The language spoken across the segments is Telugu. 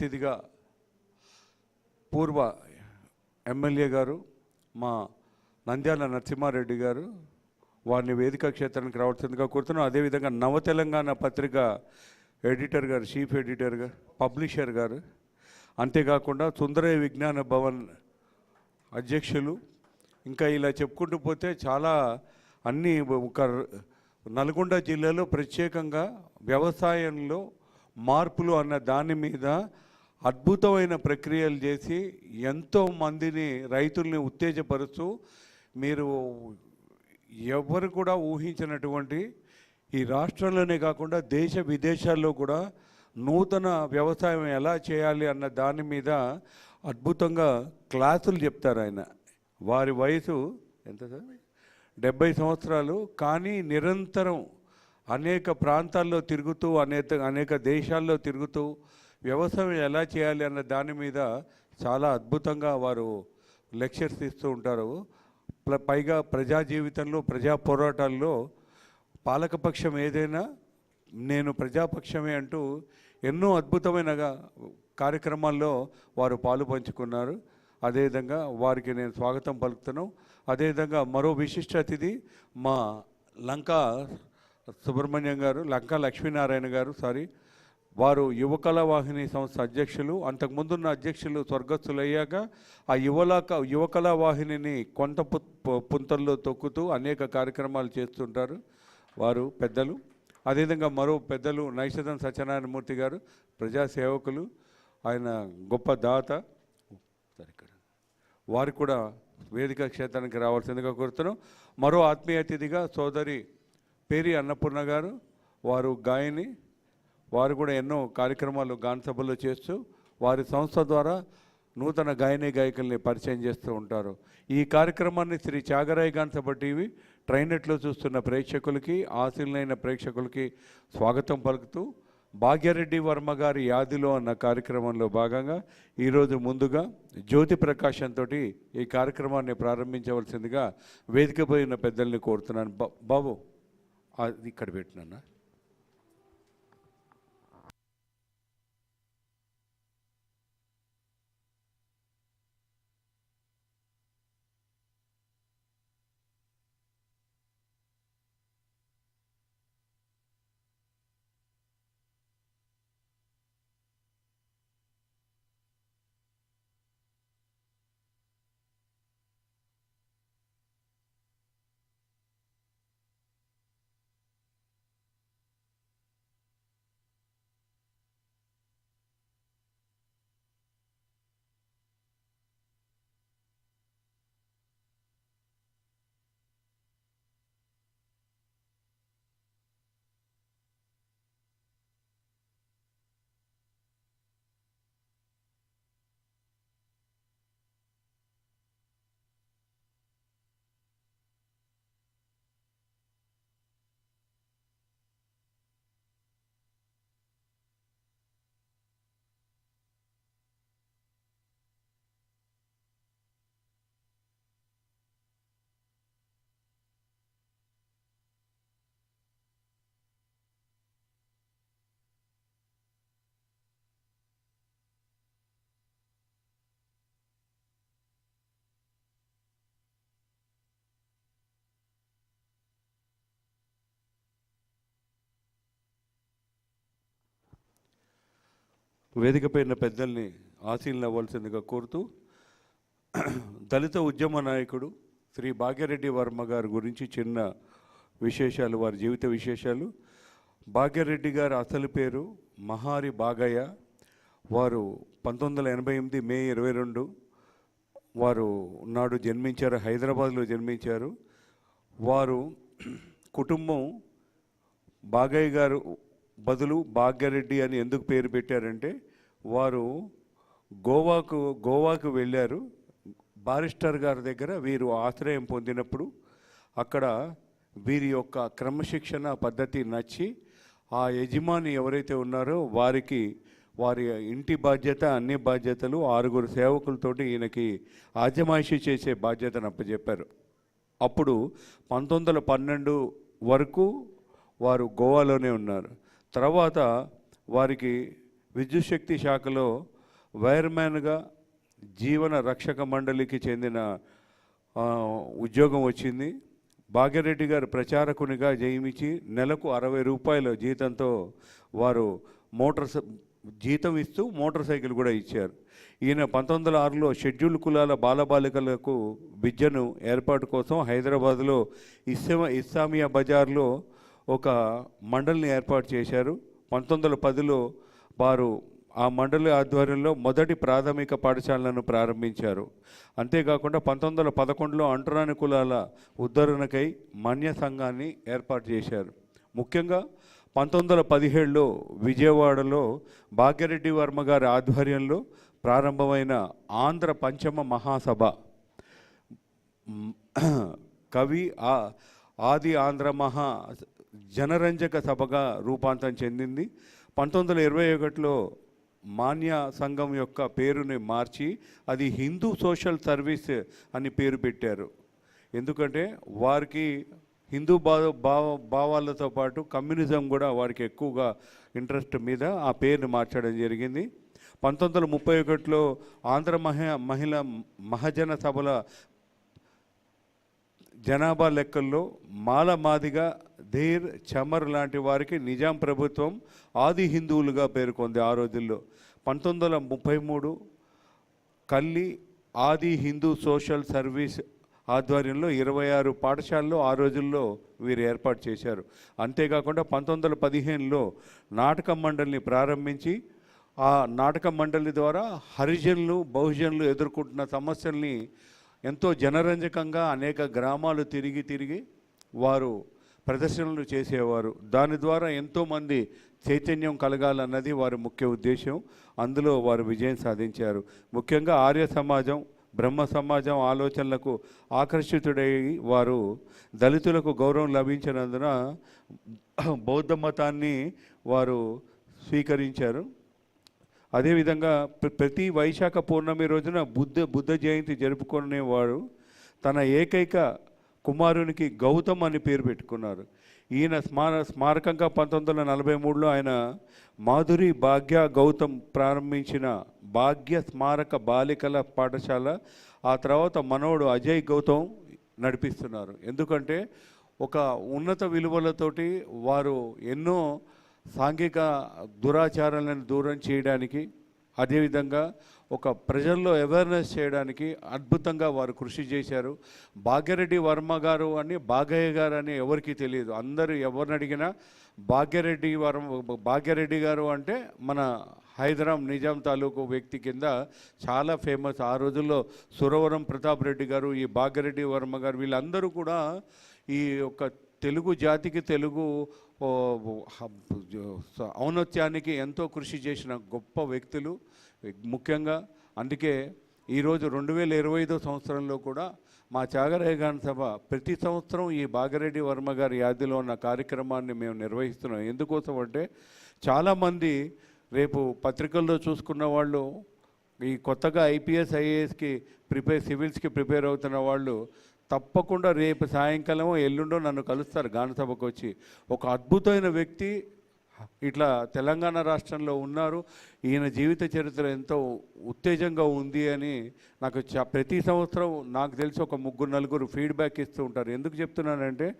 అతిథిగా పూర్వ ఎమ్మెల్యే గారు మా నంద్యాల నరసింహారెడ్డి గారు వారిని వేదిక క్షేత్రానికి రావాల్సిందిగా కోరుతున్నాం అదేవిధంగా నవ తెలంగాణ పత్రిక ఎడిటర్ గారు చీఫ్ ఎడిటర్ గారు పబ్లిషర్ గారు అంతేకాకుండా సుందరయ్య విజ్ఞాన భవన్ అధ్యక్షులు ఇంకా ఇలా చెప్పుకుంటూ పోతే చాలా అన్ని ఒక నల్గొండ జిల్లాలో ప్రత్యేకంగా వ్యవసాయంలో మార్పులు అన్న దాని మీద అద్భుతమైన ప్రక్రియలు చేసి ఎంతో మందిని రైతుల్ని ఉత్తేజపరుస్తూ మీరు ఎవరు కూడా ఊహించినటువంటి ఈ రాష్ట్రంలోనే కాకుండా దేశ విదేశాల్లో కూడా నూతన వ్యవసాయం ఎలా చేయాలి అన్న దాని మీద అద్భుతంగా క్లాసులు చెప్తారు ఆయన. వారి వయసు ఎంత సార్? డెబ్బై సంవత్సరాలు. కానీ నిరంతరం అనేక ప్రాంతాల్లో తిరుగుతూ అనేక అనేక దేశాల్లో తిరుగుతూ వ్యవసాయం ఎలా చేయాలి అన్న దాని మీద చాలా అద్భుతంగా వారు లెక్చర్స్ ఇస్తూ ఉంటారు. ప్ల- పైగా ప్రజా జీవితంలో ప్రజా పోరాటాల్లో పాలకపక్షం ఏదైనా నేను ప్రజాపక్షమే అంటూ ఎన్నో అద్భుతమైన కార్యక్రమాల్లో వారు పాలు పంచుకున్నారు. అదేవిధంగా వారికి నేను స్వాగతం పలుకుతున్నాను అదేవిధంగా మరో విశిష్ట అతిథి మా లంకా సుబ్రహ్మణ్యం గారు లంక లక్ష్మీనారాయణ గారు సారీ వారు యువకళా వాహిని సంస్థ అధ్యక్షులు అంతకుముందున్న అధ్యక్షులు స్వర్గస్థులయ్యాక ఆ యువలాక యువకళా వాహినిని కొంత పు- పుంతల్లో తొక్కుతూ అనేక కార్యక్రమాలు చేస్తుంటారు వారు పెద్దలు. అదేవిధంగా మరో పెద్దలు నైషధం సత్యనారాయణమూర్తి గారు ప్రజాసేవకులు ఆయన గొప్ప దాత. వారు కూడా వేదిక క్షేత్రానికి రావాల్సిందిగా కోరుతున్నాం. మరో ఆత్మీయ అతిథిగా సోదరి పేరి అన్నపూర్ణ గారు వారు గాయని వారు కూడా ఎన్నో కార్యక్రమాలు గాన సభల్లో చేస్తూ వారి సంస్థ ద్వారా నూతన గాయని గాయకుల్ని పరిచయం చేస్తూ ఉంటారు. ఈ కార్యక్రమాన్ని శ్రీ త్యాగరాయ గాన సభ టీవీ ట్రైనెట్లో చూస్తున్న ప్రేక్షకులకి ఆశీలైన ప్రేక్షకులకి స్వాగతం పలుకుతూ భాగ్యరెడ్డి వర్మ గారి యాదిలో అన్న కార్యక్రమంలో భాగంగా ఈరోజు ముందుగా జ్యోతి ప్రకాశంతో ఈ కార్యక్రమాన్ని ప్రారంభించవలసిందిగా వేదికపై ఉన్న పెద్దల్ని కోరుతున్నాను. బా- బాబు అది ఇక్కడ పెట్టినా వేదికపై పెద్దల్ని ఆశీలను అవ్వాల్సిందిగా కోరుతూ దళిత ఉద్యమ నాయకుడు శ్రీ భాగ్యరెడ్డి వర్మ గారి గురించి చిన్న విశేషాలు వారి జీవిత విశేషాలు. భాగ్యరెడ్డి గారి అసలు పేరు మహారి బాగయ్య. వారు పంతొమ్మిది వందల ఎనభై ఎనిమిది మే ఇరవై రెండు వారు నాడు జన్మించారు హైదరాబాద్లో జన్మించారు. వారు కుటుంబం బాగయ్య గారు బదులు భాగ్యరెడ్డి అని ఎందుకు పేరు పెట్టారంటే వారు గోవాకు గోవాకు వెళ్ళారు. బారిస్టర్ గారి దగ్గర వీరు ఆశ్రయం పొందినప్పుడు అక్కడ వీరి యొక్క క్రమశిక్షణ పద్ధతి నచ్చి ఆ యజమాని ఎవరైతే ఉన్నారో వారికి వారి ఇంటి బాధ్యత అన్ని బాధ్యతలు ఆరుగురు సేవకులతోటి ఈయనకి ఆజమాయిషి చేసే బాధ్యతను అప్పచెప్పారు. అప్పుడు పంతొమ్మిది వందల పన్నెండు వరకు వారు గోవాలోనే ఉన్నారు. తర్వాత వారికి విద్యుత్ శక్తి శాఖలో వైర్మ్యాన్గా జీవన రక్షక మండలికి చెందిన ఉద్యోగం వచ్చింది. భాగ్యరెడ్డి గారు ప్రచారకునిగా జయమిచ్చి నెలకు అరవై రూపాయల జీతంతో వారు మోటార్ జీతం ఇస్తూ మోటార్ సైకిల్ కూడా ఇచ్చారు. ఈయన పంతొమ్మిది వందల ఆరులో షెడ్యూల్ కులాల బాలబాలికలకు విద్యను ఏర్పాటు కోసం హైదరాబాద్లో ఇస్సా ఇస్లామియా బజార్లో ఒక మండలిని ఏర్పాటు చేశారు. పంతొమ్మిది వందల పదిలో వారు ఆ మండలి ఆధ్వర్యంలో మొదటి ప్రాథమిక పాఠశాలను ప్రారంభించారు. అంతేకాకుండా పంతొమ్మిది వందల పదకొండులో అంటరాని కులాల ఉద్ధరణకై మన్య సంఘాన్ని ఏర్పాటు చేశారు. ముఖ్యంగా పంతొమ్మిది వందల పదిహేడులో విజయవాడలో భాగ్యరెడ్డి వర్మ గారి ఆధ్వర్యంలో ప్రారంభమైన ఆంధ్ర పంచమ మహాసభ. కవి ఆ- ఆది ఆంధ్ర మహా జనరంజక సభగా రూపాంతరం చెందింది. పంతొమ్మిది వందల ఇరవై ఒకటిలో మాన్య సంఘం యొక్క పేరుని మార్చి అది హిందూ సోషల్ సర్వీస్ అని పేరు పెట్టారు. ఎందుకంటే వారికి హిందూ భావ భావ భావాలతో పాటు కమ్యూనిజం కూడా వారికి ఎక్కువగా ఇంట్రెస్ట్ మీద ఆ పేరుని మార్చడం జరిగింది. పంతొమ్మిది వందల ముప్పై ఒకటిలో ఆంధ్ర మహి మహిళ మహాజన సభల జనాభా లెక్కల్లో మాల మాదిగా ధీర్ చమర్ లాంటి వారికి నిజాం ప్రభుత్వం ఆది హిందువులుగా పేర్కొంది ఆ రోజుల్లో. పంతొమ్మిది వందల ముప్పై మూడు కల్లి ఆది హిందూ సోషల్ సర్వీస్ ఆధ్వర్యంలో ఇరవై ఆరు పాఠశాలలో ఆ రోజుల్లో వీరు ఏర్పాటు చేశారు. అంతేకాకుండా పంతొమ్మిది వందల పదిహేనులో నాటక మండలిని ప్రారంభించి ఆ నాటక మండలి ద్వారా హరిజనులు బహుజనులు ఎదుర్కొంటున్న సమస్యల్ని ఎంతో జనరంజకంగా అనేక గ్రామాలు తిరిగి తిరిగి వారు ప్రదర్శనలు చేసేవారు. దాని ద్వారా ఎంతోమంది చైతన్యం కలగాలన్నది వారి ముఖ్య ఉద్దేశం అందులో వారు విజయం సాధించారు. ముఖ్యంగా ఆర్య సమాజం బ్రహ్మ సమాజం ఆలోచనలకు ఆకర్షితుడై వారు దళితులకు గౌరవం లభించినందున బౌద్ధ మతాన్ని వారు స్వీకరించారు. అదేవిధంగా ప్ర- ప్రతి వైశాఖ పౌర్ణమి రోజున బుద్ధ బుద్ధ జయంతి జరుపుకునేవాడు తన ఏకైక కుమారునికి గౌతమ్ అని పేరు పెట్టుకున్నారు. ఈయన స్మార స్మారకంగా పంతొమ్మిది వందల నలభై మూడులో ఆయన మాధురి భాగ్య గౌతమ్ ప్రారంభించిన భాగ్య స్మారక బాలికల పాఠశాల ఆ తర్వాత మనవడు అజయ్ గౌతమ్ నడిపిస్తున్నారు. ఎందుకంటే ఒక ఉన్నత విలువలతోటి వారు ఎన్నో సాంఘిక దురాచారాలను దూరం చేయడానికి అదేవిధంగా ఒక ప్రజల్లో అవేర్నెస్ చేయడానికి అద్భుతంగా వారు కృషి చేశారు. భాగ్యరెడ్డి వర్మ గారు అని భాగయ్య గారు అని ఎవరికీ తెలియదు. అందరూ ఎవరిని అడిగినా భాగ్యరెడ్డి వర్మ భాగ్యరెడ్డి గారు అంటే మన హైదరాబాద్ నిజాం తాలూకు వ్యక్తి కింద చాలా ఫేమస్ ఆ రోజుల్లో సురవరం ప్రతాప్ రెడ్డి గారు ఈ భాగ్యరెడ్డి వర్మ గారు వీళ్ళందరూ కూడా ఈ యొక్క తెలుగు జాతికి తెలుగు ఔన్నత్యానికి ఎంతో కృషి చేసిన గొప్ప వ్యక్తులు ముఖ్యంగా అందుకే ఈరోజు రెండు వేల ఇరవై ఐదో సంవత్సరంలో కూడా మా త్యాగరాయ సభ ప్రతి సంవత్సరం ఈ బాగిరెడ్డి వర్మ గారి యాదిలో ఉన్న కార్యక్రమాన్ని మేము నిర్వహిస్తున్నాం. ఎందుకోసం అంటే చాలామంది రేపు పత్రికల్లో చూసుకున్న వాళ్ళు ఈ కొత్తగా ఐపీఎస్ ఐఏఎస్కి ప్రిపేర్ సివిల్స్కి ప్రిపేర్ అవుతున్న వాళ్ళు తప్పకుండా రేపు సాయంకాలం ఎల్లుండో నన్ను కలుస్తారు గానసభకు వచ్చి. ఒక అద్భుతమైన వ్యక్తి ఇట్లా తెలంగాణ రాష్ట్రంలో ఉన్నారు. ఈయన జీవిత చరిత్ర ఎంతో ఉత్తేజంగా ఉంది అని నాకు చ- ప్రతి సంవత్సరం నాకు తెలిసి ఒక ముగ్గురు నలుగురు ఫీడ్బ్యాక్ ఇస్తూ ఉంటారు. ఎందుకు చెప్తున్నానంటే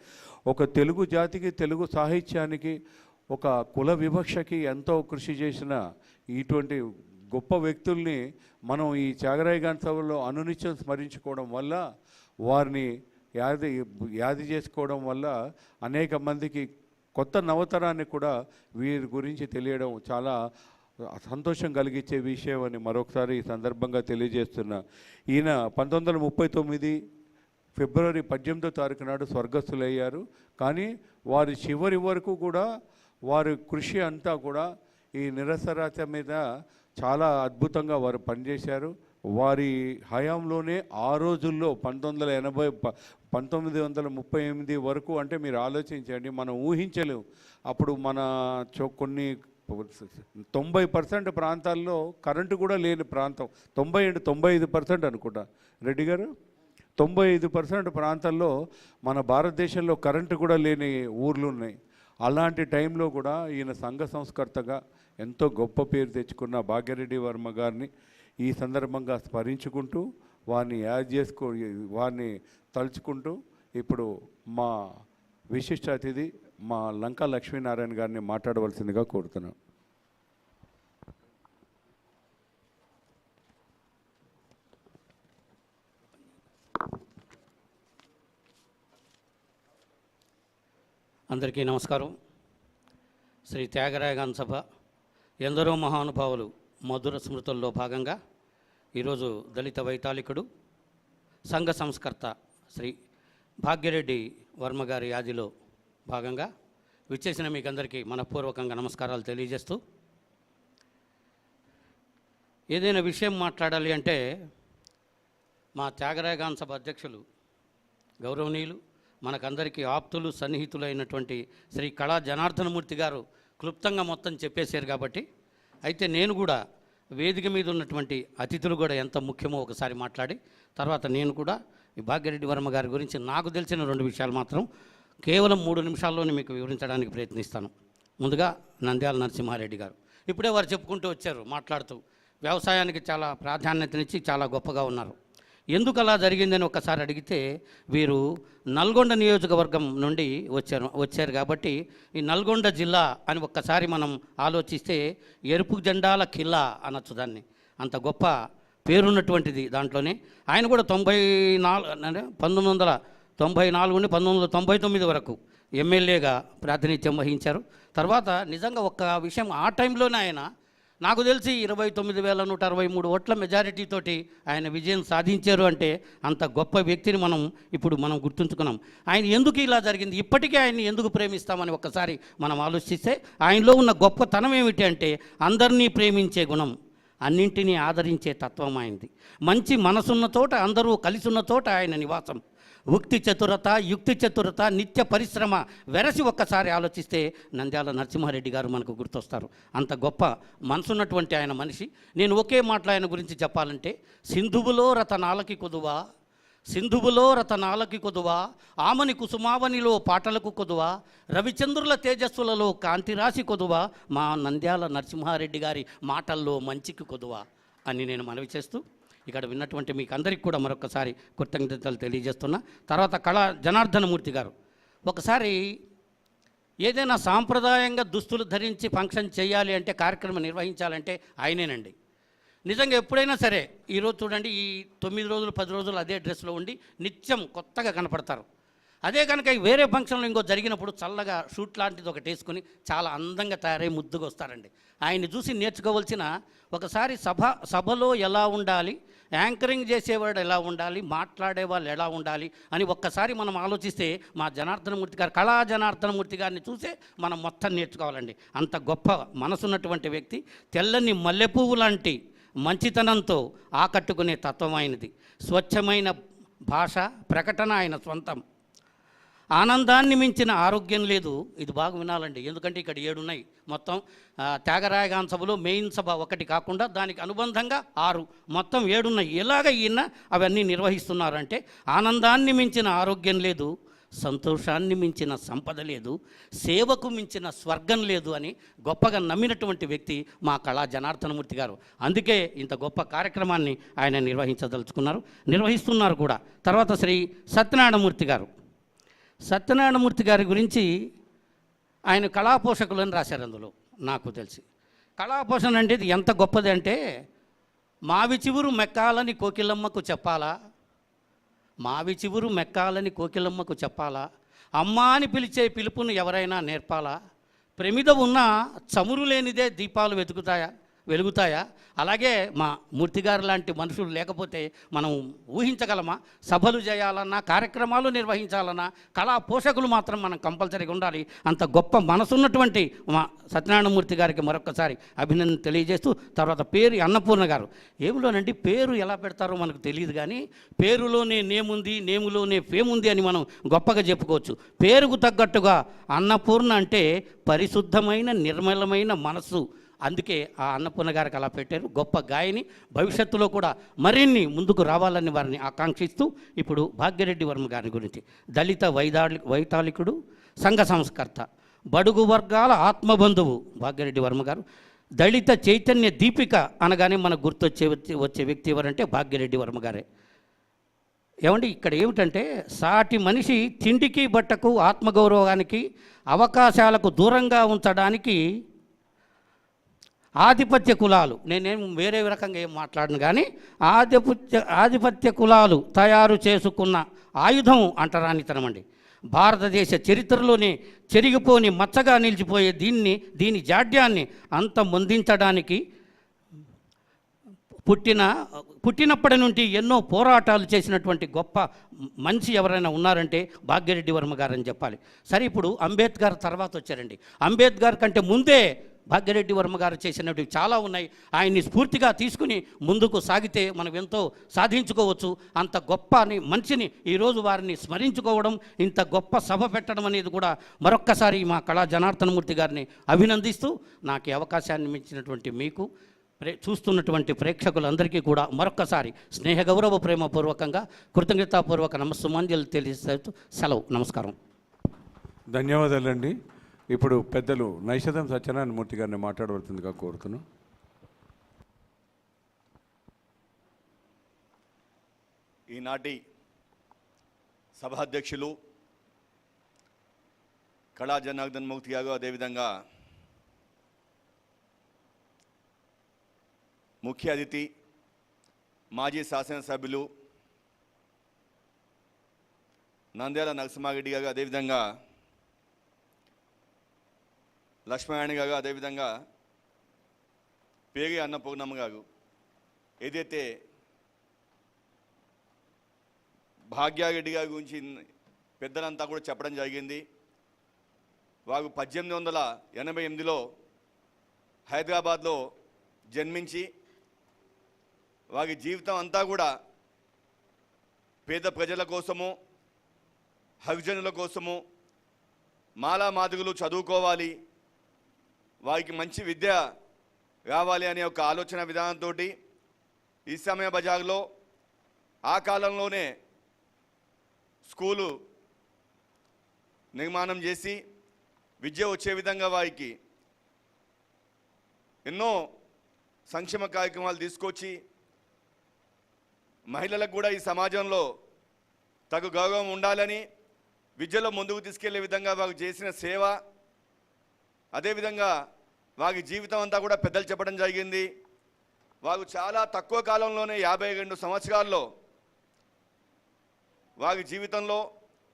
ఒక తెలుగు జాతికి తెలుగు సాహిత్యానికి ఒక కుల వివక్షకి ఎంతో కృషి చేసిన ఇటువంటి గొప్ప వ్యక్తుల్ని మనం ఈ త్యాగరాయ గాన సభలో అనునిత్యం స్మరించుకోవడం వల్ల వారిని యాది యాది చేసుకోవడం వల్ల అనేక మందికి కొత్త నవతరాన్ని కూడా వీరి గురించి తెలియడం చాలా సంతోషం కలిగించే విషయం అని మరొకసారి ఈ సందర్భంగా తెలియజేస్తున్నా. ఈయన పంతొమ్మిది వందల ముప్పై తొమ్మిది ఫిబ్రవరి పద్దెనిమిదో తారీఖు నాడు స్వర్గస్థులయ్యారు. కానీ వారి చివరి వరకు కూడా వారి కృషి అంతా కూడా ఈ నిరసరాత మీద చాలా అద్భుతంగా వారు పనిచేశారు. వారి హయాంలోనే ఆ రోజుల్లో పంతొమ్మిది వందల ఎనభై పంతొమ్మిది వందల ముప్పై ఎనిమిది వరకు అంటే మీరు ఆలోచించండి మనం ఊహించలేము అప్పుడు మన చో కొన్ని తొంభై పర్సెంట్ ప్రాంతాల్లో కరెంటు కూడా లేని ప్రాంతం. తొంభై అండ్ తొంభై ఐదు పర్సెంట్ అనుకుంటా. రెడ్డి గారు తొంభై ఐదు పర్సెంట్ ప్రాంతాల్లో మన భారతదేశంలో కరెంటు కూడా లేని ఊర్లు ఉన్నాయి. అలాంటి టైంలో కూడా ఈయన సంఘ సంస్కర్తగా ఎంతో గొప్ప పేరు తెచ్చుకున్న భాగ్యరెడ్డి వర్మ గారిని ఈ సందర్భంగా స్మరించుకుంటూ వారిని యాడ్ చేసుకో వారిని తలుచుకుంటూ ఇప్పుడు మా విశిష్ట అతిథి మా లంకా లక్ష్మీనారాయణ గారిని మాట్లాడవలసిందిగా కోరుతున్నాను అందరికీ నమస్కారం. శ్రీ త్యాగరాయగాన్ సభ ఎందరో మహానుభావులు మధుర స్మృతుల్లో భాగంగా ఈరోజు దళిత వైతాళికుడు సంఘ సంస్కర్త శ్రీ భాగ్యరెడ్డి వర్మ గారి యాదిలో భాగంగా విచ్చేసిన మీకు అందరికీ మనపూర్వకంగా నమస్కారాలు తెలియజేస్తూ ఏదైనా విషయం మాట్లాడాలి అంటే మా త్యాగరాయగాన్ సభ అధ్యక్షులు గౌరవనీయులు మనకందరికీ ఆప్తులు సన్నిహితులైనటువంటి శ్రీ కళా జనార్దనమూర్తి గారు క్లుప్తంగా మొత్తం చెప్పేశారు కాబట్టి అయితే నేను కూడా వేదిక మీద ఉన్నటువంటి అతిథులు కూడా ఎంత ముఖ్యమో ఒకసారి మాట్లాడి తర్వాత నేను కూడా ఈ భాగ్యరెడ్డి వర్మ గారి గురించి నాకు తెలిసిన రెండు విషయాలు మాత్రం కేవలం మూడు నిమిషాల్లోనే మీకు వివరించడానికి ప్రయత్నిస్తాను. ముందుగా నంద్యాల నరసింహారెడ్డి గారు. ఇప్పుడే వారు చెప్పుకుంటూ వచ్చారు మాట్లాడుతూ. వ్యవసాయానికి చాలా ప్రాధాన్యతనిచ్చి చాలా గొప్పగా ఉన్నారు. ఎందుకు అలా జరిగిందని ఒకసారి అడిగితే వీరు నల్గొండ నియోజకవర్గం నుండి వచ్చారు వచ్చారు కాబట్టి ఈ నల్గొండ జిల్లా అని ఒక్కసారి మనం ఆలోచిస్తే ఎరుపు జెండాల కిల్లా అనొచ్చు దాన్ని. అంత గొప్ప పేరున్నటువంటిది దాంట్లోనే. ఆయన కూడా తొంభై నాలుగు పంతొమ్మిది వందల తొంభై నాలుగు నుండి పంతొమ్మిది వందల తొంభై తొమ్మిది వరకు ఎమ్మెల్యేగా ప్రాతినిధ్యం వహించారు. తర్వాత నిజంగా ఒక్క విషయం ఆ టైంలోనే ఆయన నాకు తెలిసి ఇరవై తొమ్మిది వేల నూట అరవై మూడు ఓట్ల మెజారిటీతోటి ఆయన విజయం సాధించారు అంటే అంత గొప్ప వ్యక్తిని మనం ఇప్పుడు మనం గుర్తుంచుకున్నాం. ఆయన ఎందుకు ఇలా జరిగింది? ఇప్పటికీ ఆయన్ని ఎందుకు ప్రేమిస్తామని ఒక్కసారి మనం ఆలోచిస్తే ఆయనలో ఉన్న గొప్పతనం ఏమిటి అంటే అందరినీ ప్రేమించే గుణం అన్నింటినీ ఆదరించే తత్వం ఆయనది. మంచి మనసున్న చోట అందరూ కలిసి ఉన్న చోట ఆయన నివాసం. ఉక్తి చతురత యుక్తి చతురత నిత్య పరిశ్రమ వెరసి ఒక్కసారి ఆలోచిస్తే నంద్యాల నరసింహారెడ్డి గారు మనకు గుర్తొస్తారు. అంత గొప్ప మనసున్నటువంటి ఆయన మనిషి. నేను ఒకే మాటలు ఆయన గురించి చెప్పాలంటే సింధువులో రతనాలకి కొదువా సింధువులో రతనాలకి కొదువా ఆమని కుసుమావనిలో పాటలకు కొదువా రవిచంద్రుల తేజస్సులలో కాంతిరాశి కొదువా మా నంద్యాల నరసింహారెడ్డి గారి మాటల్లో మంచికి కొదువా అని నేను మనవి చేస్తూ ఇక్కడ విన్నటువంటి మీకు అందరికీ కూడా మరొకసారి కృతజ్ఞతలు తెలియజేస్తున్నా. తర్వాత కళా జనార్దనమూర్తి గారు ఒకసారి ఏదైనా సాంప్రదాయంగా దుస్తులు ధరించి ఫంక్షన్ చేయాలి అంటే కార్యక్రమం నిర్వహించాలంటే ఆయనేనండి. నిజంగా ఎప్పుడైనా సరే ఈరోజు చూడండి ఈ తొమ్మిది రోజులు పది రోజులు అదే డ్రెస్లో ఉండి నిత్యం కొత్తగా కనపడతారు. అదే కనుక వేరే ఫంక్షన్లో ఇంకో జరిగినప్పుడు చల్లగా షూట్ లాంటిది ఒకటి వేసుకొని చాలా అందంగా తయారై ముద్దుగా వస్తారండి. ఆయన్ని చూసి నేర్చుకోవాల్సిన ఒకసారి సభ సభలో ఎలా ఉండాలి యాంకరింగ్ చేసేవాడు ఎలా ఉండాలి మాట్లాడే వాళ్ళు ఎలా ఉండాలి అని ఒక్కసారి మనం ఆలోచిస్తే మా జనార్దనమూర్తి గారు కళా జనార్దనమూర్తి గారిని చూసే మనం మొత్తం నేర్చుకోవాలండి. అంత గొప్ప మనసున్నటువంటి వ్యక్తి తెల్లని మల్లెపువ్వు లాంటి మంచితనంతో ఆకట్టుకునే తత్వం ఆయనది. స్వచ్ఛమైన భాష ప్రకటన ఆయన సొంతం ఆనందాన్ని మించిన ఆరోగ్యం లేదు. ఇది బాగా వినాలండి. ఎందుకంటే ఇక్కడ ఏడు ఉన్నాయి మొత్తం త్యాగరాయగాన్ సభలో మెయిన్ సభ ఒకటి కాకుండా దానికి అనుబంధంగా ఆరు. మొత్తం ఏడున్నాయి. ఎలాగ ఈయన అవన్నీ నిర్వహిస్తున్నారంటే ఆనందాన్ని మించిన ఆరోగ్యం లేదు సంతోషాన్ని మించిన సంపద లేదు సేవకు మించిన స్వర్గం లేదు అని గొప్పగా నమ్మినటువంటి వ్యక్తి మా కళా జనార్దనమూర్తి గారు. అందుకే ఇంత గొప్ప కార్యక్రమాన్ని ఆయన నిర్వహించదలుచుకున్నారు. నిర్వహిస్తున్నారు కూడా. తర్వాత శ్రీ సత్యనారాయణమూర్తి గారు. సత్యనారాయణమూర్తి గారి గురించి ఆయన కళాపోషకులు అని రాశారు అందులో నాకు తెలిసి. కళాపోషణ అంటే ఇది ఎంత గొప్పది అంటే మావి చివురు మెక్కాలని కోకిలమ్మకు చెప్పాలా? మావి చివురు మెక్కాలని కోకిలమ్మకు చెప్పాలా? అమ్మా అని పిలిచే పిలుపును ఎవరైనా నేర్పాలా? ప్రమిద ఉన్న చమురు లేనిదే దీపాలు వెతుకుతాయా? వెలుగుతాయా? అలాగే మా మూర్తిగారు లాంటి మనుషులు లేకపోతే మనం ఊహించగలమా? సభలు చేయాలన్నా కార్యక్రమాలు నిర్వహించాలన్నా కళా పోషకులు మాత్రం మనం కంపల్సరీగా ఉండాలి. అంత గొప్ప మనసున్నటువంటి మా సత్యనారాయణమూర్తి గారికి మరొకసారి అభినందన తెలియజేస్తూ తర్వాత పేరు అన్నపూర్ణ గారు. ఏమిలోనండి? పేరు ఎలా పెడతారో మనకు తెలియదు కానీ పేరులోనే నేముంది నేములోనే ఫేముంది అని మనం గొప్పగా చెప్పుకోవచ్చు. పేరుకు తగ్గట్టుగా అన్నపూర్ణ అంటే పరిశుద్ధమైన నిర్మలమైన మనస్సు అందుకే ఆ అన్నపూర్ణ గారికి అలా పెట్టారు. గొప్ప గాయని భవిష్యత్తులో కూడా మరిన్ని ముందుకు రావాలని వారిని ఆకాంక్షిస్తూ ఇప్పుడు భాగ్యరెడ్డి వర్మ గారి గురించి. దళిత వైదాళి వైతాళికుడు సంఘ సంస్కర్త బడుగు వర్గాల ఆత్మబంధువు భాగ్యరెడ్డి వర్మ గారు. దళిత చైతన్య దీపిక అనగానే మనకు గుర్తొచ్చే వచ్చే వ్యక్తి ఎవరంటే భాగ్యరెడ్డి వర్మ గారే. ఏమండి ఇక్కడ ఏమిటంటే సాటి మనిషి తిండికి బట్టకు ఆత్మగౌరవానికి అవకాశాలకు దూరంగా ఉంచడానికి ఆధిపత్య కులాలు. నేనేం వేరే రకంగా ఏం మాట్లాడను కానీ ఆధిపత్య ఆధిపత్య కులాలు తయారు చేసుకున్న ఆయుధం అంటరానితనం అండి. భారతదేశ చరిత్రలోనే చెరిగిపోని మచ్చగా నిలిచిపోయే దీన్ని దీని జాడ్యాన్ని అంత ముందించడానికి పుట్టిన పుట్టినప్పటి నుండి ఎన్నో పోరాటాలు చేసినటువంటి గొప్ప మనిషి ఎవరైనా ఉన్నారంటే భాగ్యరెడ్డి వర్మ గారని చెప్పాలి. సరే ఇప్పుడు అంబేద్కర్ తర్వాత వచ్చారండి. అంబేద్కర్ కంటే ముందే భాగ్యరెడ్డి వర్మ గారు చేసినవి చాలా ఉన్నాయి. ఆయన్ని స్ఫూర్తిగా తీసుకుని ముందుకు సాగితే మనం ఎంతో సాధించుకోవచ్చు. అంత గొప్ప అని మనిషిని ఈరోజు వారిని స్మరించుకోవడం ఇంత గొప్ప సభ పెట్టడం అనేది కూడా మరొక్కసారి మా కళా జనార్దనమూర్తి గారిని అభినందిస్తూ నాకు ఈ అవకాశాన్ని ఇచ్చినటువంటి మీకు ప్రే చూస్తున్నటువంటి ప్రేక్షకులందరికీ కూడా మరొక్కసారి స్నేహ గౌరవ ప్రేమపూర్వకంగా కృతజ్ఞతాపూర్వక నమస్సుమాంజలు తెలియజేస్తూ సెలవు. నమస్కారం. ధన్యవాదాలండి. ఇప్పుడు పెద్దలు నైషధం సత్యనారాయణ మూర్తి గారిని మాట్లాడవలసిందిగా కోరుతున్నాను ఈనాటి సభాధ్యక్షులు కళా జనార్దన్ మూర్తి గారు అదేవిధంగా ముఖ్య అతిథి మాజీ శాసనసభ్యులు నంద్యాల నరసింహారెడ్డి గారు అదేవిధంగా లక్ష్మణారాయణ గారు అదేవిధంగా పేగి అన్నపూర్ణమ్మ గారు ఏదైతే భాగ్యారెడ్డి గారి గురించి పెద్దలంతా కూడా చెప్పడం జరిగింది. వారు పద్దెనిమిది వందల ఎనభై ఎనిమిదిలో హైదరాబాద్లో జన్మించి వారి జీవితం అంతా కూడా పేద ప్రజల కోసము హరిజనుల కోసము మాలా మాదిగులు చదువుకోవాలి వారికి మంచి విద్య రావాలి అనే ఒక ఆలోచన విధానంతో ఈ సమయ బజార్లో ఆ కాలంలోనే స్కూలు నిర్మాణం చేసి విద్య వచ్చే విధంగా వారికి ఎన్నో సంక్షేమ కార్యక్రమాలు తీసుకొచ్చి మహిళలకు కూడా ఈ సమాజంలో తగు గౌరవం ఉండాలని విద్యలో ముందుకు తీసుకెళ్ళే విధంగా వారు చేసిన సేవ అదేవిధంగా వారి జీవితం అంతా కూడా పెద్దలు చెప్పడం జరిగింది. వారు చాలా తక్కువ కాలంలోనే యాభై రెండు సంవత్సరాల్లో వారి జీవితంలో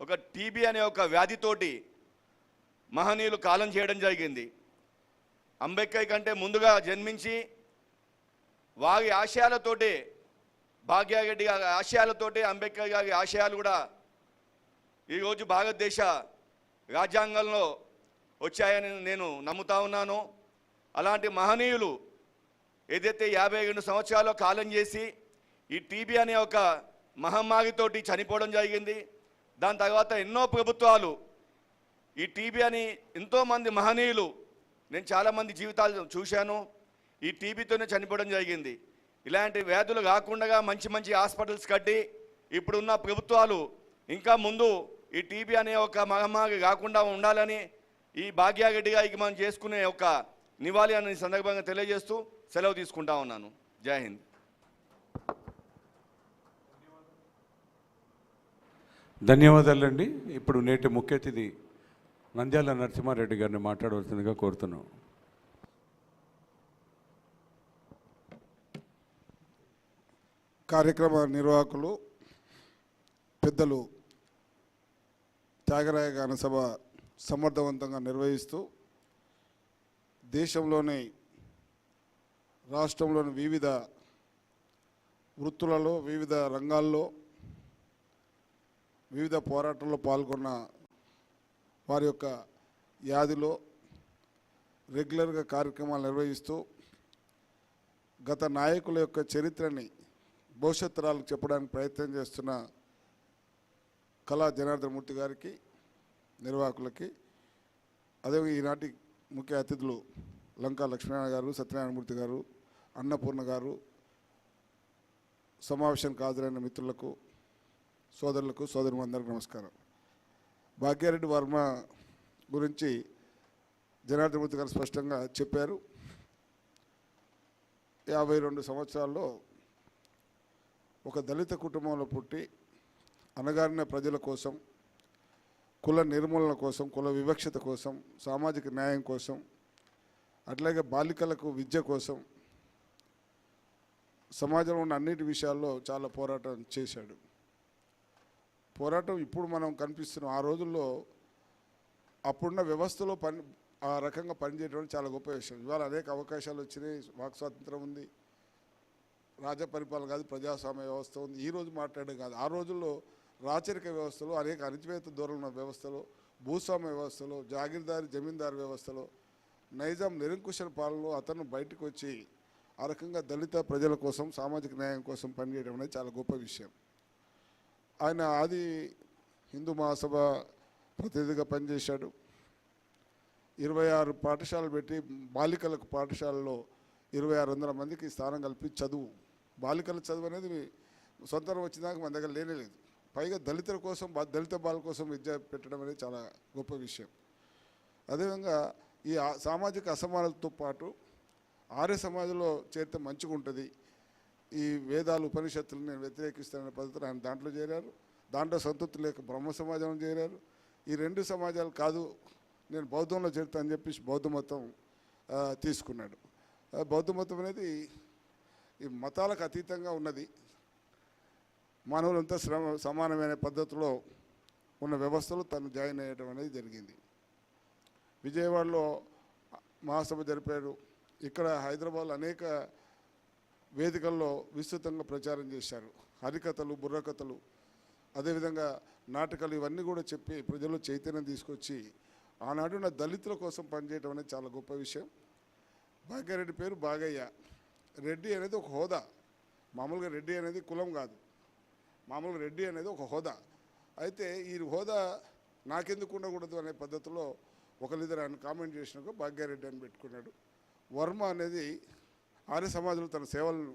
ఒక టీబీ అనే ఒక వ్యాధితోటి మహనీయులు కాలం చేయడం జరిగింది. అంబేద్కర్ కంటే ముందుగా జన్మించి వారి ఆశయాలతోటి భాగ్యారెడ్డి గారి ఆశయాలతోటి అంబేద్కర్ గారి ఆశయాలు కూడా ఈరోజు భారతదేశ రాజ్యాంగంలో వచ్చాయని నేను నమ్ముతా ఉన్నాను. అలాంటి మహనీయులు ఏదైతే యాభై రెండు సంవత్సరాల్లో కాలం చేసి ఈ టీబీ అనే ఒక మహమ్మారితోటి చనిపోవడం జరిగింది. దాని తర్వాత ఎన్నో ప్రభుత్వాలు ఈ టీబీ అని ఎంతోమంది మహనీయులు నేను చాలామంది జీవితాలు చూశాను. ఈ టీబీతోనే చనిపోవడం జరిగింది. ఇలాంటి వ్యాధులు కాకుండా మంచి మంచి హాస్పిటల్స్ కట్టి ఇప్పుడున్న ప్రభుత్వాలు ఇంకా ముందు ఈ టీబీ అనే ఒక మహమ్మారి కాకుండా ఉండాలని ఈ భాగ్యారెడ్డి గారికి మనం చేసుకునే ఒక నివాళి అనే సందర్భంగా తెలియజేస్తూ సెలవు తీసుకుంటా ఉన్నాను. జై హింద్. ధన్యవాదాలండి. ఇప్పుడు నేటి ముఖ్య అతిథి నంద్యాల నరసింహారెడ్డి గారిని మాట్లాడవలసిందిగా కోరుతున్నాం. కార్యక్రమ నిర్వాహకులు పెద్దలు త్యాగరాయ గాన సభ సమర్థవంతంగా నిర్వహిస్తూ దేశంలోని రాష్ట్రంలోని వివిధ వృత్తులలో వివిధ రంగాల్లో వివిధ పోరాటాల్లో పాల్గొన్న వారి యొక్క యాదిలో రెగ్యులర్గా కార్యక్రమాలు నిర్వహిస్తూ గత నాయకుల యొక్క చరిత్రని భవిష్యత్తు తరాలకు చెప్పడానికి ప్రయత్నం చేస్తున్న కళా జనార్దన్ మూర్తి గారికి నిర్వాహకులకి. అదే ఈనాటి ముఖ్య అతిథులు లంకా లక్ష్మీనారాయణ గారు సత్యనారాయణమూర్తి గారు అన్నపూర్ణ గారు సమావేశానికి హాజరైన మిత్రులకు సోదరులకు సోదరులందరికీ నమస్కారం. భాగ్యారెడ్డి వర్మ గురించి జనార్దనమూర్తి గారు స్పష్టంగా చెప్పారు. యాభై రెండు సంవత్సరాల్లో ఒక దళిత కుటుంబంలో పుట్టి అనగారిన ప్రజల కోసం కుల నిర్మూలన కోసం కుల వివక్షత కోసం సామాజిక న్యాయం కోసం అట్లాగే బాలికలకు విద్య కోసం సమాజంలో ఉన్న అన్నిటి విషయాల్లో చాలా పోరాటం చేశాడు. పోరాటం ఇప్పుడు మనం కనిపిస్తున్నాం. ఆ రోజుల్లో అప్పుడున్న వ్యవస్థలో పని ఆ రకంగా పనిచేయడం చాలా గొప్ప విషయం. ఇవాళ అనేక అవకాశాలు వచ్చినాయి. వాక్ స్వాతంత్రం ఉంది. రాజ పరిపాలన కాదు ప్రజాస్వామ్య వ్యవస్థ ఉంది. ఈ రోజు మాట్లాడే కాదు. ఆ రోజుల్లో రాచరిక వ్యవస్థలో అనేక అణచివేత దూరం ఉన్న వ్యవస్థలో భూస్వామ్య వ్యవస్థలో జాగీర్దారి జమీందారు వ్యవస్థలో నైజాం నిరంకుశల పాలనలో అతను బయటకు వచ్చి ఆ రకంగా దళిత ప్రజల కోసం సామాజిక న్యాయం కోసం పనిచేయడం అనేది చాలా గొప్ప విషయం. ఆయన ఆది హిందూ మహాసభ ప్రతినిధిగా పనిచేశాడు. ఇరవై ఆరు పాఠశాలలు పెట్టి బాలికలకు పాఠశాలలో ఇరవై ఆరు వందల మందికి స్థానం కల్పి చదువు. బాలికల చదువు అనేది సొంతం వచ్చినాక మన దగ్గర లేనే లేదు. పైగా దళితుల కోసం బా- దళిత బాల కోసం విద్య పెట్టడం అనేది చాలా గొప్ప విషయం. అదేవిధంగా ఈ సామాజిక అసమానతతో పాటు ఆర్య సమాజంలో చేరితే మంచిగా ఉంటుంది. ఈ వేదాలు ఉపనిషత్తులు నేను వ్యతిరేకిస్తాననే పద్ధతిలో ఆయన దాంట్లో చేరారు. దాంట్లో సంతృప్తి లేక బ్రహ్మ సమాజంలో చేరారు. ఈ రెండు సమాజాలు కాదు నేను బౌద్ధంలో చేరుతా అని చెప్పేసి బౌద్ధ మతం తీసుకున్నాడు. బౌద్ధ మతం అనేది ఈ మతాలకు అతీతంగా ఉన్నది. మానవులంతా శ్రమ సమానమైన పద్ధతిలో ఉన్న వ్యవస్థలో తను జాయిన్ అయ్యడం అనేది జరిగింది. విజయవాడలో మహాసభ జరిపారు. ఇక్కడ హైదరాబాద్లో అనేక వేదికల్లో విస్తృతంగా ప్రచారం చేశారు. హరికథలు బుర్రకథలు అదేవిధంగా నాటకాలు ఇవన్నీ కూడా చెప్పి ప్రజల్లో చైతన్యం తీసుకొచ్చి ఆనాడు నా దళితుల కోసం పనిచేయడం అనేది చాలా గొప్ప విషయం. భాగ్యారెడ్డి పేరు బాగయ్య. రెడ్డి అనేది ఒక హోదా. మామూలుగా రెడ్డి అనేది కులం కాదు. మామూలుగా రెడ్డి అనేది ఒక హోదా. అయితే ఈ హోదా నాకెందుకు ఉండకూడదు అనే పద్ధతిలో ఒకరిద్దరు ఆయన కామెంట్ చేసినాక భాగ్యారెడ్డి అని పెట్టుకున్నాడు. వర్మ అనేది ఆర్య సమాజంలో తన సేవలను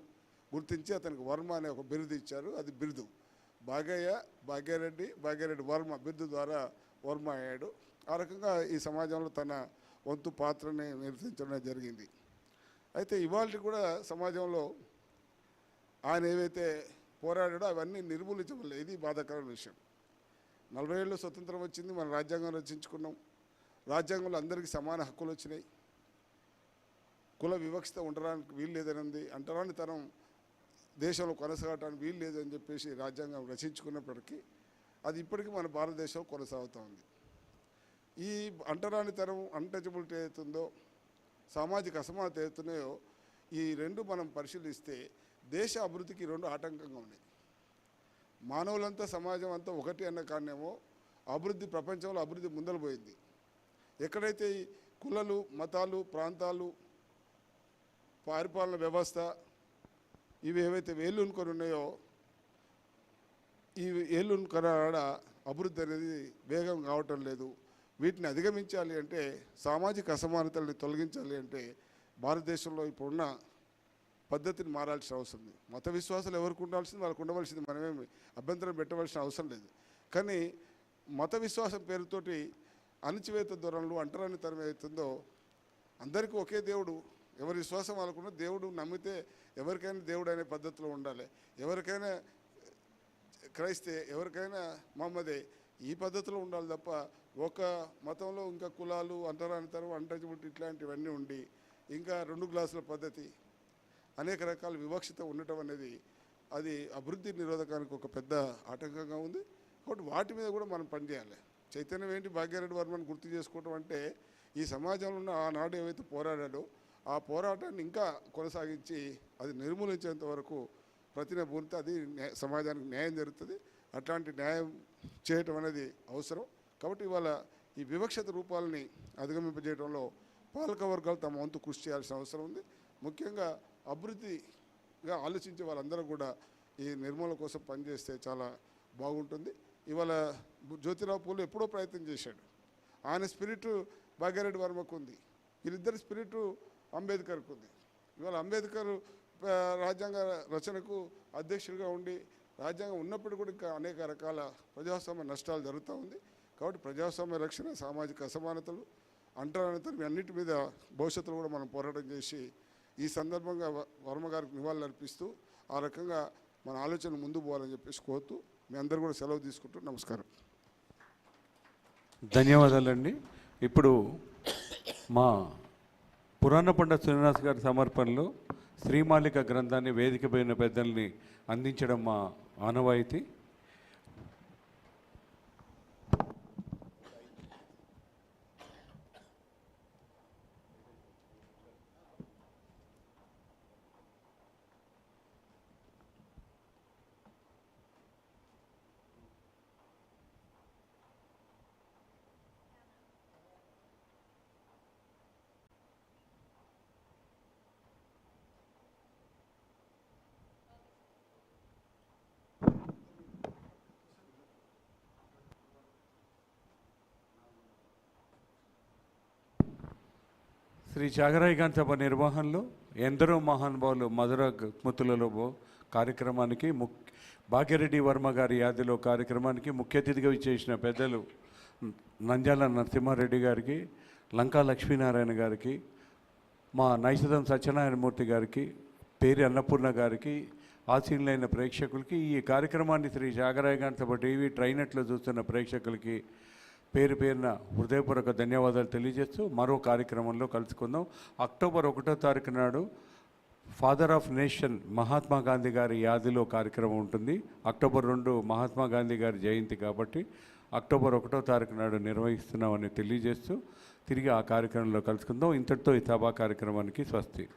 గుర్తించి అతనికి వర్మ అనే ఒక బిరుదు ఇచ్చారు. అది బిరుదు. భాగయ్య భాగ్యారెడ్డి భాగ్యారెడ్డి వర్మ బిరుదు ద్వారా వర్మ అయ్యాడు. ఆ రకంగా ఈ సమాజంలో తన వంతు పాత్రని నిర్వహించడం జరిగింది. అయితే ఇవాళ కూడా సమాజంలో ఆయన ఏవైతే పోరాడాడో అవన్నీ నిర్మూలించబడలేదు ఇది బాధాకరమైన విషయం. నలభై ఏళ్ళు స్వతంత్రం వచ్చింది మన రాజ్యాంగం రచించుకున్నాం. రాజ్యాంగంలో అందరికీ సమాన హక్కులు వచ్చినాయి. కుల వివక్షత ఉండడానికి వీలు లేదనింది. అంటరాని తరం దేశంలో కొనసాగడానికి వీలు లేదని చెప్పేసి రాజ్యాంగం రచించుకున్నప్పటికీ అది ఇప్పటికీ మన భారతదేశంలో కొనసాగుతూ ఉంది. ఈ అంటరాని తరం అన్టచబిలిటీ అవుతుందో సామాజిక అసమానత అవుతున్నాయో ఈ రెండు మనం పరిశీలిస్తే దేశ అభివృద్ధికి రెండు ఆటంకంగా ఉన్నాయి. మానవులంతా సమాజం అంతా ఒకటి అన్న కారణేమో అభివృద్ధి ప్రపంచంలో అభివృద్ధి ముందలు పోయింది. ఎక్కడైతే కులలు మతాలు ప్రాంతాలు పరిపాలన వ్యవస్థ ఇవి ఏవైతే వేలునుకొని ఉన్నాయో ఈ ఏలునుకొన అభివృద్ధి అనేది వేగం కావటం లేదు. వీటిని అధిగమించాలి అంటే సామాజిక అసమానతల్ని తొలగించాలి అంటే భారతదేశంలో ఇప్పుడున్న పద్ధతిని మారాల్సిన అవసరం ఉంది మత విశ్వాసాలు ఎవరికి ఉండాల్సింది? వాళ్ళకు ఉండవలసింది మనమేమి అభ్యంతరం పెట్టవలసిన అవసరం లేదు. కానీ మత విశ్వాసం పేరుతోటి అణచివేత ధోరణులు అంటరాని తరం ఏదైతుందో అందరికీ ఒకే దేవుడు. ఎవరి విశ్వాసం వాళ్ళకున్న దేవుడు. నమ్మితే ఎవరికైనా దేవుడు అనే పద్ధతిలో ఉండాలి. ఎవరికైనా క్రైస్తే ఎవరికైనా మహమ్మదే ఈ పద్ధతిలో ఉండాలి తప్ప ఒక మతంలో ఇంకా కులాలు అంటరానితరం అంటచిబుట్టి ఇట్లాంటివన్నీ ఉండి ఇంకా రెండు గ్లాసుల పద్ధతి అనేక రకాల వివక్షత ఉండటం అనేది అది అభివృద్ధి నిరోధకానికి ఒక పెద్ద ఆటంకంగా ఉంది. కాబట్టి వాటి మీద కూడా మనం పనిచేయాలి చైతన్యం ఏంటి? భాగ్యారెడ్డి వర్మని గుర్తు చేసుకోవటం అంటే ఈ సమాజంలో ఉన్న ఆనాడు ఏవైతే పోరాడాడో ఆ పోరాటాన్ని ఇంకా కొనసాగించి అది నిర్మూలించేంత వరకు ప్రతిన పూర్తి అది సమాజానికి న్యాయం జరుగుతుంది. అట్లాంటి న్యాయం చేయటం అనేది అవసరం. కాబట్టి ఇవాళ ఈ వివక్షత రూపాలని అధిగమింపజేయడంలో పాలక వర్గాలు తమ వంతు కృషి చేయాల్సిన అవసరం ఉంది. ముఖ్యంగా అభివృద్ధిగా ఆలోచించే వాళ్ళందరూ కూడా ఈ నిర్మూలన కోసం పనిచేస్తే చాలా బాగుంటుంది. ఇవాళ జ్యోతిరావు పూలు ఎప్పుడో ప్రయత్నం చేశాడు. ఆయన స్పిరిట్ భాగ్యారెడ్డి వర్మకు ఉంది. వీళ్ళిద్దరి స్పిరిట్ అంబేద్కర్కు ఉంది. ఇవాళ అంబేద్కర్ రాజ్యాంగ రచనకు అధ్యక్షుడిగా ఉండి రాజ్యాంగం ఉన్నప్పుడు కూడా ఇంకా అనేక రకాల ప్రజాస్వామ్య నష్టాలు జరుగుతూ ఉంది. కాబట్టి ప్రజాస్వామ్య రక్షణ సామాజిక అసమానతలు అంటరానితనం అన్నిటి మీద భవిష్యత్తులో కూడా మనం పోరాటం చేసి ఈ సందర్భంగా వ- వర్మ గారికి నివాళులు అర్పిస్తూ ఆ రకంగా మన ఆలోచన ముందు పోవాలని చెప్పేసి కోరుతూ మీ అందరూ కూడా సెలవు తీసుకుంటూ నమస్కారం. ధన్యవాదాలండి. ఇప్పుడు మా పురాణ పండ శ్రీనివాస్ గారి సమర్పణలో శ్రీమాలిక గ్రంథాన్ని వేదికపైన పెద్దల్ని అందించడం మా ఆనవాయితీ. శ్రీ చాగరాయి సభ నిర్వహణలో ఎందరో మహానుభావులు మధుర స్మృతులలో కార్యక్రమానికి ముక్ భాగ్యరెడ్డి వర్మ గారి యాదిలో కార్యక్రమానికి ముఖ్య అతిథిగా విచ్చేసిన పెద్దలు నంద్యాల నరసింహారెడ్డి గారికి లంకా లక్ష్మీనారాయణ గారికి మా నైషధం సత్యనారాయణమూర్తి గారికి పేరు అన్నపూర్ణ గారికి ఆసీనులైన ప్రేక్షకులకి ఈ కార్యక్రమాన్ని శ్రీ జాగరాయ సభ టీవీ ట్రైనట్లో చూస్తున్న ప్రేక్షకులకి పేరు పేరున హృదయపూర్వక ధన్యవాదాలు తెలియజేస్తూ మరో కార్యక్రమంలో కలుసుకుందాం. అక్టోబర్ ఒకటో తారీఖు నాడు father of nation Mahatma Gandhi గారి యాదిలో కార్యక్రమం ఉంటుంది. అక్టోబర్ రెండు మహాత్మా గాంధీ గారి జయంతి కాబట్టి అక్టోబర్ ఒకటో తారీఖు నాడు నిర్వహిస్తున్నామని తెలియజేస్తూ తిరిగి ఆ కార్యక్రమంలో కలుసుకుందాం. ఇంతటితో ఈ సభా కార్యక్రమానికి స్వస్తి.